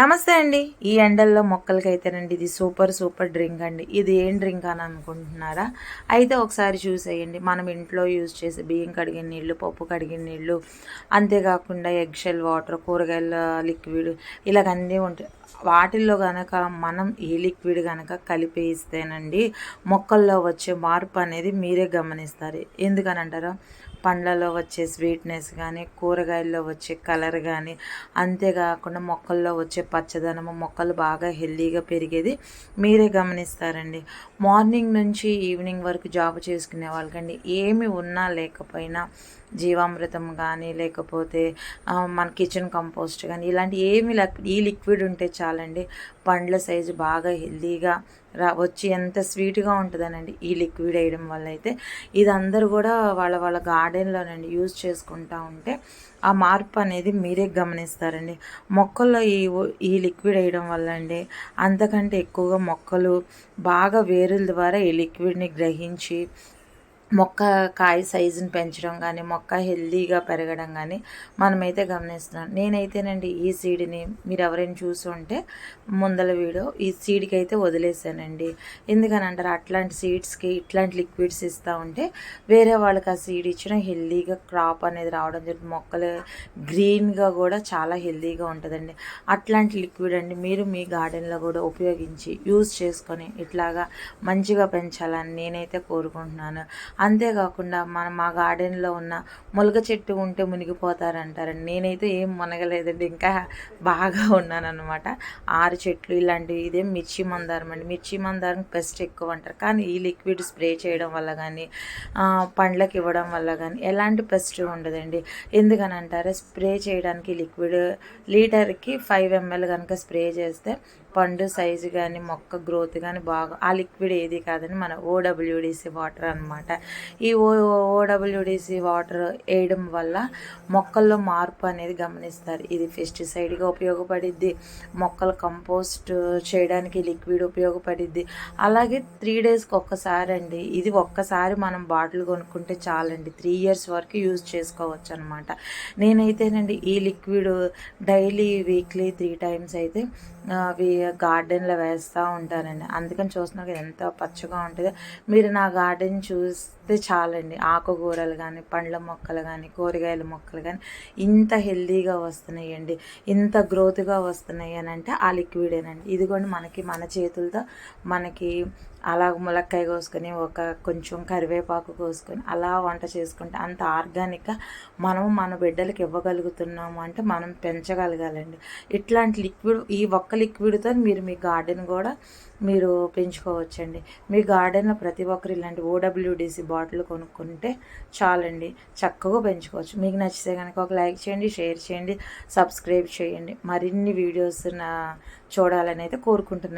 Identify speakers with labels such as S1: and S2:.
S1: నమస్తే అండి. ఈ ఎండల్లో మొక్కలకైతేనండి ఇది సూపర్ సూపర్ డ్రింక్ అండి. ఇది ఏం డ్రింక్ అని అనుకుంటున్నారా? అయితే ఒకసారి చూసేయండి మనం ఇంట్లో యూజ్ చేసే బియ్యం కడిగిన నీళ్ళు పప్పు కడిగిన నీళ్ళు అంతేకాకుండా ఎగ్ షెల్ వాటర్ కూరగాయల లిక్విడ్ ఇలాగన్నీ ఉంటాయి. వాటిల్లో కనుక మనం ఈ లిక్విడ్ కనుక కలిపేస్తేనండి మొక్కల్లో వచ్చే మార్పు అనేది మీరే గమనిస్తారు. ఎందుకనంటారా? పండ్లలో వచ్చే స్వీట్నెస్ కానీ కూరగాయల్లో వచ్చే కలర్ కానీ అంతేకాకుండా మొక్కల్లో వచ్చే పచ్చదనము మొక్కలు బాగా హెల్దీగా పెరిగేది మీరే గమనిస్తారండి. మార్నింగ్ నుంచి ఈవినింగ్ వరకు జాబ్ చేసుకునే వాళ్ళకండి ఏమి ఉన్నా లేకపోయినా జీవామృతం కానీ లేకపోతే మన కిచెన్ కంపోస్ట్ కానీ ఇలాంటి ఏమి ఈ లిక్విడ్ ఉంటే చాలండి. పండ్ల సైజు బాగా హెల్దీగా రా వచ్చి ఎంత స్వీట్గా ఉంటుందనండి ఈ లిక్విడ్ వేయడం వల్ల అయితే. ఇది అందరూ కూడా వాళ్ళ వాళ్ళ గార్డెన్లోనండి యూజ్ చేసుకుంటూ ఉంటే ఆ మార్పు అనేది మీరే గమనిస్తారండి. మొక్కల్లో ఈ ఈ లిక్విడ్ వేయడం వల్ల అండి అంతకంటే ఎక్కువగా మొక్కలు బాగా వేరుల ద్వారా ఈ లిక్విడ్ని గ్రహించి మొక్క కాయ సైజుని పెంచడం కానీ మొక్క హెల్దీగా పెరగడం కానీ మనమైతే గమనిస్తున్నాం. నేనైతేనండి ఈ సీడ్ని మీరు ఎవరైనా చూసి ఉంటే ముందల వీడియో ఈ సీడ్కి అయితే వదిలేసానండి. ఎందుకని అంటారు అట్లాంటి సీడ్స్కి ఇట్లాంటి లిక్విడ్స్ ఇస్తూ ఉంటే వేరే వాళ్ళకి ఆ సీడ్ ఇచ్చిన హెల్దీగా క్రాప్ అనేది రావడం జరుగుతుంది. మొక్కలు గ్రీన్గా కూడా చాలా హెల్దీగా ఉంటుందండి. అట్లాంటి లిక్విడ్ అండి మీరు మీ గార్డెన్లో కూడా ఉపయోగించి యూజ్ చేసుకొని ఇట్లాగా మంచిగా పెంచాలని నేనైతే కోరుకుంటున్నాను. అంతేకాకుండా మన మా గార్డెన్లో ఉన్న ములగ చెట్టు ఉంటే మునిగిపోతారంటారండి. నేనైతే ఏం మునగలేదండి. ఇంకా బాగా ఉన్నానన్నమాట. ఆరు చెట్లు ఇలాంటివి. ఇదే మిర్చి మందారం అండి. మిర్చి మందారం పెస్ట్ ఎక్కువ అంటారు. కానీ ఈ లిక్విడ్ స్ప్రే చేయడం వల్ల కానీ పండ్లకి ఇవ్వడం వల్ల కానీ ఎలాంటి పెస్ట్ ఉండదండి. ఎందుకని అంటారు స్ప్రే చేయడానికి లిక్విడ్ లీటర్కి ఫైవ్ ఎంఎల్ కనుక స్ప్రే చేస్తే పండు సైజు కానీ మొక్క గ్రోత్ కానీ బాగా ఆ లిక్విడ్ ఏది కాదని మన ఓడబ్ల్యూడిసి వాటర్ అనమాట ఈ ఓ ఓడబ్ల్యూడిసి వాటర్ వేయడం వల్ల మొక్కల్లో మార్పు అనేది గమనిస్తారు. ఇది పెస్టిసైడ్గా ఉపయోగపడిద్ది మొక్కలు కంపోస్ట్ చేయడానికి లిక్విడ్ ఉపయోగపడిద్ది. అలాగే త్రీ డేస్కి ఒక్కసారి అండి ఇది ఒక్కసారి మనం బాటిల్ కొనుక్కుంటే చాలండి త్రీ ఇయర్స్ వరకు యూజ్ చేసుకోవచ్చు అనమాట నేనైతేనండి ఈ liquid daily weekly three times అయితే అవి గార్డెన్లో వేస్తూ ఉంటారండి. అందుకని చూస్తున్నారు ఎంత పచ్చగా ఉంటుందో. మీరు నా గార్డెన్ చూస్తే చాలండి. ఆకుకూరలు కానీ పండ్ల మొక్కలు కానీ కూరగాయల మొక్కలు కానీ ఇంత హెల్దీగా వస్తున్నాయండి. ఇంత గ్రోత్గా వస్తున్నాయి అని అంటే ఆ లిక్విడేనండి ఇదిగోండి మనకి మన చేతులతో మనకి అలా ములక్కాయ కోసుకొని ఒక కొంచెం కరివేపాకు కోసుకొని అలా వంట చేసుకుంటే అంత ఆర్గానిక్గా మనం మన బిడ్డలకి ఇవ్వగలుగుతున్నాము అంటే మనం పెంచగలగాలండి. ఇట్లాంటి లిక్విడ్ ఈ ఒక్క లిక్విడ్తో మీరు మీ గార్డెన్ కూడా మీరు పెంచుకోవచ్చండి. మీ గార్డెన్లో ప్రతి ఒక్కరు ఇలాంటి ఓడబ్ల్యూడిసి బాటిల్ కొనుక్కుంటే చాలండి. చక్కగా పెంచుకోవచ్చు. మీకు నచ్చితే కనుక ఒక లైక్ చేయండి షేర్ చేయండి సబ్స్క్రైబ్ చేయండి. మరిన్ని వీడియోస్ నా చూడాలని అయితే కోరుకుంటున్నాను